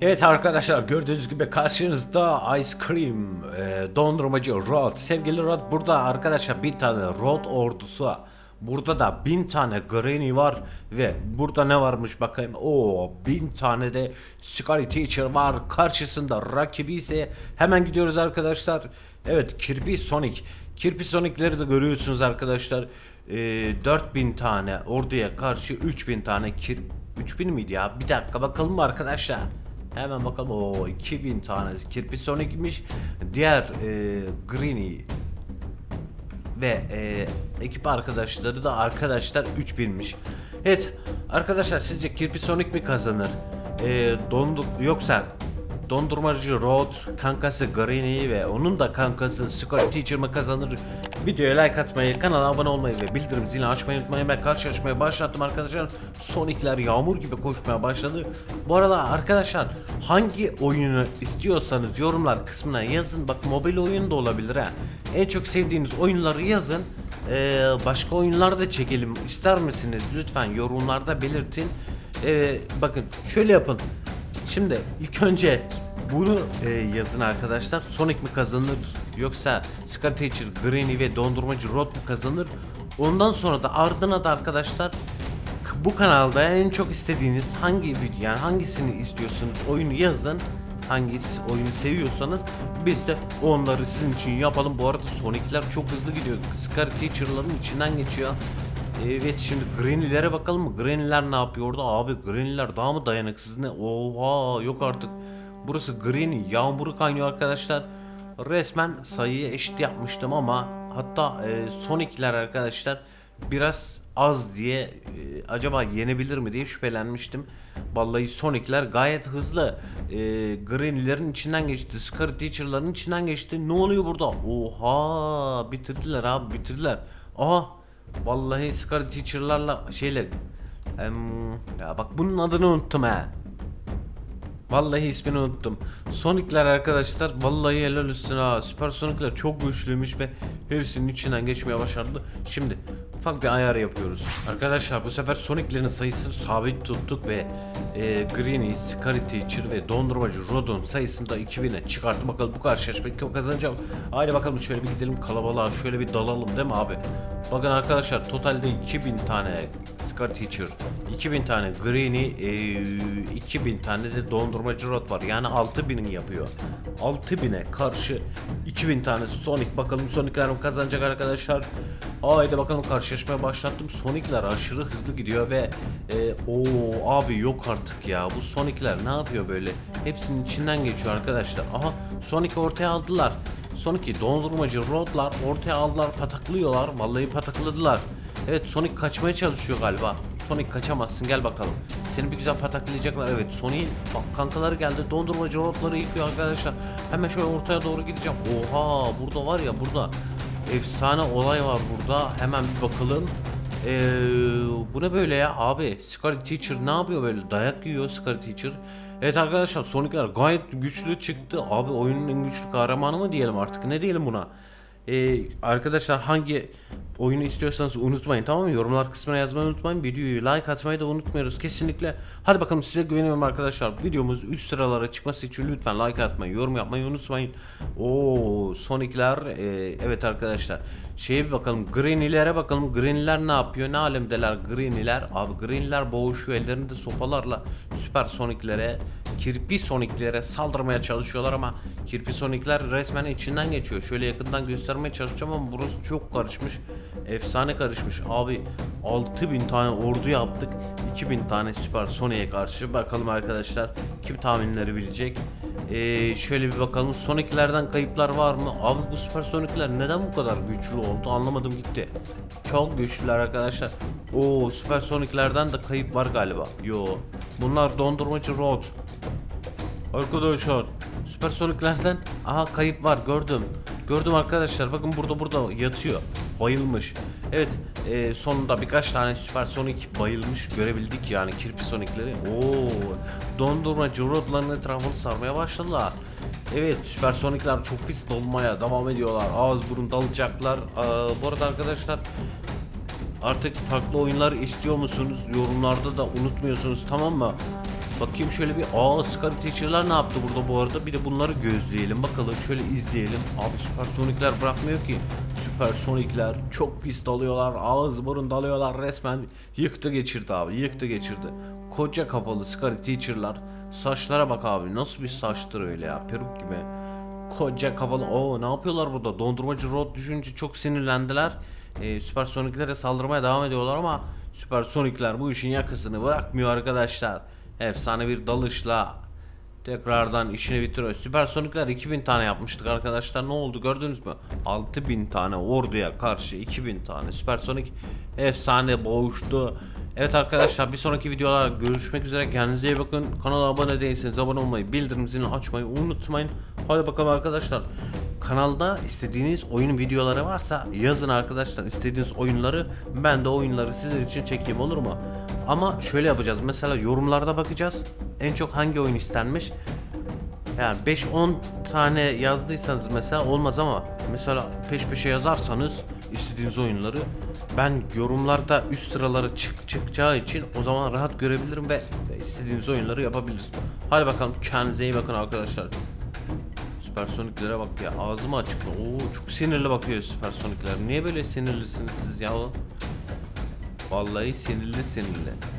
Evet arkadaşlar gördüğünüz gibi karşınızda Ice Cream e, dondurmacı Rod. Sevgili Rod burada arkadaşlar bir tane Rod ordusu. Burada da bin tane Granny var ve burada ne varmış bakayım. O bin tane de Scary Teacher var. Karşısında rakibi ise hemen gidiyoruz arkadaşlar. Evet Kirby Sonic. Kirby Sonic'leri de görüyorsunuz arkadaşlar. E, 4000 tane orduya karşı 3000 tane kir 3000 miydi ya? Bir dakika bakalım mı arkadaşlar? Hemen bakalım. O 2000 tane kirpi Sonic'miş. Diğer e, Greeny ve e, ekip arkadaşları da arkadaşlar 3000'miş. Evet arkadaşlar sizce Kirpi Sonic mi kazanır? E, donduk yoksa Dondurmacı Rod, kankası Greeny ve onun da kankası Scott Teacher mı kazanır? Videoya like atmayı, kanala abone olmayı ve bildirim zilini açmayı unutmayın. Ben karşılaşmaya başlattım arkadaşlar. Sonic'ler yağmur gibi koşmaya başladı. Bu arada arkadaşlar hangi oyunu istiyorsanız yorumlar kısmına yazın. Bak mobil oyun da olabilir ha. En çok sevdiğiniz oyunları yazın. Ee, başka oyunlar da çekelim ister misiniz? Lütfen yorumlarda belirtin. Ee, bakın şöyle yapın. Şimdi ilk önce bunu e, yazın arkadaşlar. Sonic mi kazanır yoksa Scar Teacher, Greeny ve Dondurmacı Rod mu kazanır? Ondan sonra da ardına da arkadaşlar bu kanalda en çok istediğiniz hangi video yani hangisini istiyorsunuz oyunu yazın. Hangi oyunu seviyorsanız biz de onları sizin için yapalım. Bu arada Sonic'ler çok hızlı gidiyor. Scar Teacher'ların içinden geçiyor. Evet şimdi Granny'lere bakalım mı? Granny'ler ne yapıyor orada? Abi Granny'ler daha mı dayanıksız ne? Oha yok artık. Burası Granny. Yağmuru kaynıyor arkadaşlar. Resmen sayıyı eşit yapmıştım ama hatta e, Sonic'ler arkadaşlar biraz az diye e, acaba yenebilir mi diye şüphelenmiştim. Vallahi Sonic'ler gayet hızlı. E, Granny'lerin içinden geçti. Scary Teacher'ların içinden geçti. Ne oluyor burada? Oha bitirdiler abi bitirdiler. Aha Vallahi Scary Teacher'larla şeyle em, ya bak bunun adını unuttum ha. Vallahi ismini unuttum. Sonic'ler arkadaşlar vallahi helal olsun ha. Süper Sonic'ler çok güçlüymüş ve hepsinin içinden geçmeye başardı. Şimdi ufak bir ayar yapıyoruz. Arkadaşlar bu sefer Sonic'lerin sayısını sabit tuttuk ve e, Greeny, Scary Teacher ve Dondurmacı Rodon sayısını da 2000'e çıkarttı. Bakalım bu karşılaşmayı kim kazanacak? Haydi bakalım şöyle bir gidelim kalabalığa şöyle bir dalalım değil mi abi? Bakın arkadaşlar totalde 2000 tane Scar Teacher, 2000 tane Greeny, e, 2000 tane de dondurmacı rot var. Yani 6000'in yapıyor. 6000'e karşı 2000 tane Sonic. Bakalım Sonic'ler mi kazanacak arkadaşlar? Haydi bakalım karşılaşmaya başlattım. Sonic'ler aşırı hızlı gidiyor ve e, o abi yok artık ya. Bu Sonic'ler ne yapıyor böyle? Hepsinin içinden geçiyor arkadaşlar. Aha Sonic ortaya aldılar. Sonic dondurmacı Rod'lar ortaya aldılar pataklıyorlar. Vallahi patakladılar. Evet Sonic kaçmaya çalışıyor galiba. Sonic kaçamazsın gel bakalım. Seni bir güzel pataklayacaklar. Evet Sonic'in bak kankaları geldi. Dondurmacı Rod'ları yıkıyor arkadaşlar. Hemen şöyle ortaya doğru gideceğim. Oha burada var ya burada. Efsane olay var burada. Hemen bir bakalım. Ee, bu ne böyle ya abi? Scary Teacher ne yapıyor böyle? Dayak yiyor Scary Teacher. Evet arkadaşlar Sonic'ler gayet güçlü çıktı. Abi oyunun en güçlü kahramanı mı diyelim artık? Ne diyelim buna? Ee, arkadaşlar hangi oyunu istiyorsanız unutmayın tamam mı? Yorumlar kısmına yazmayı unutmayın. Videoyu like atmayı da unutmuyoruz kesinlikle. Hadi bakalım size güveniyorum arkadaşlar. Videomuz üst sıralara çıkması için lütfen like atmayı, yorum yapmayı unutmayın. Oo Sonic'ler e, evet arkadaşlar. Şeye bir bakalım. Green'lere bakalım. Green'ler ne yapıyor? Ne alemdeler Green'ler? Abi Green'ler boğuşuyor ellerinde sopalarla süper Sonic'lere, kirpi Sonic'lere saldırmaya çalışıyorlar ama kirpi Sonic'ler resmen içinden geçiyor. Şöyle yakından göstermeye çalışacağım ama burası çok karışmış. Efsane karışmış. Abi 6000 tane ordu yaptık. 2000 tane süper Sonic'e karşı. Bakalım arkadaşlar kim tahminleri bilecek. Ee, şöyle bir bakalım Sonic'lerden kayıplar var mı? Abi bu süper Sonic'ler neden bu kadar güçlü oldu anlamadım gitti. Çok güçlüler arkadaşlar. Oo süper Sonic'lerden de kayıp var galiba. Yo. Bunlar dondurmacı Rod. Arkadaşlar Süper Sonic'lerden aha kayıp var gördüm. Gördüm arkadaşlar bakın burada burada yatıyor. Bayılmış. Evet e, sonunda birkaç tane Süper Sonic bayılmış görebildik yani kirpi Sonic'leri. Oo dondurmacı rodların etrafını sarmaya başladılar. Evet Süper Sonic'ler çok pis dolmaya devam ediyorlar. Ağız burun dalacaklar. Aa, bu arada arkadaşlar Artık farklı oyunlar istiyor musunuz? Yorumlarda da unutmuyorsunuz tamam mı? Bakayım şöyle bir aa Scar Teacher'lar ne yaptı burada bu arada? Bir de bunları gözleyelim bakalım şöyle izleyelim. Abi Süpersonikler bırakmıyor ki. Süpersonikler çok pis dalıyorlar. Ağız burun dalıyorlar resmen. Yıktı geçirdi abi yıktı geçirdi. Koca kafalı Scar Teacher'lar. Saçlara bak abi nasıl bir saçtır öyle ya peruk gibi. Koca kafalı. Oo ne yapıyorlar burada? Dondurmacı Rod düşünce çok sinirlendiler. Ee, Süpersoniklere saldırmaya devam ediyorlar ama Süpersonikler bu işin yakasını bırakmıyor arkadaşlar. Efsane bir dalışla tekrardan işini bitiriyor. Süpersonikler 2000 tane yapmıştık arkadaşlar. Ne oldu gördünüz mü? 6000 tane orduya karşı 2000 tane Süpersonik efsane boğuştu. Evet arkadaşlar bir sonraki videolarda görüşmek üzere. Kendinize iyi bakın. Kanala abone değilseniz abone olmayı, bildirim zilini açmayı unutmayın. Hadi bakalım arkadaşlar. Kanalda istediğiniz oyun videoları varsa yazın arkadaşlar. İstediğiniz oyunları ben de oyunları sizler için çekeyim olur mu? Ama şöyle yapacağız. Mesela yorumlarda bakacağız. En çok hangi oyun istenmiş? Yani 5-10 tane yazdıysanız mesela olmaz ama mesela peş peşe yazarsanız istediğiniz oyunları ben yorumlarda üst sıraları çık çıkacağı için o zaman rahat görebilirim ve istediğiniz oyunları yapabiliriz. Hadi bakalım kendinize iyi bakın arkadaşlar. Süpersoniklere bak ya ağzımı açıkla. Oo çok sinirli bakıyor süpersonikler. Niye böyle sinirlisiniz siz ya? Vallahi sinirli sinirli.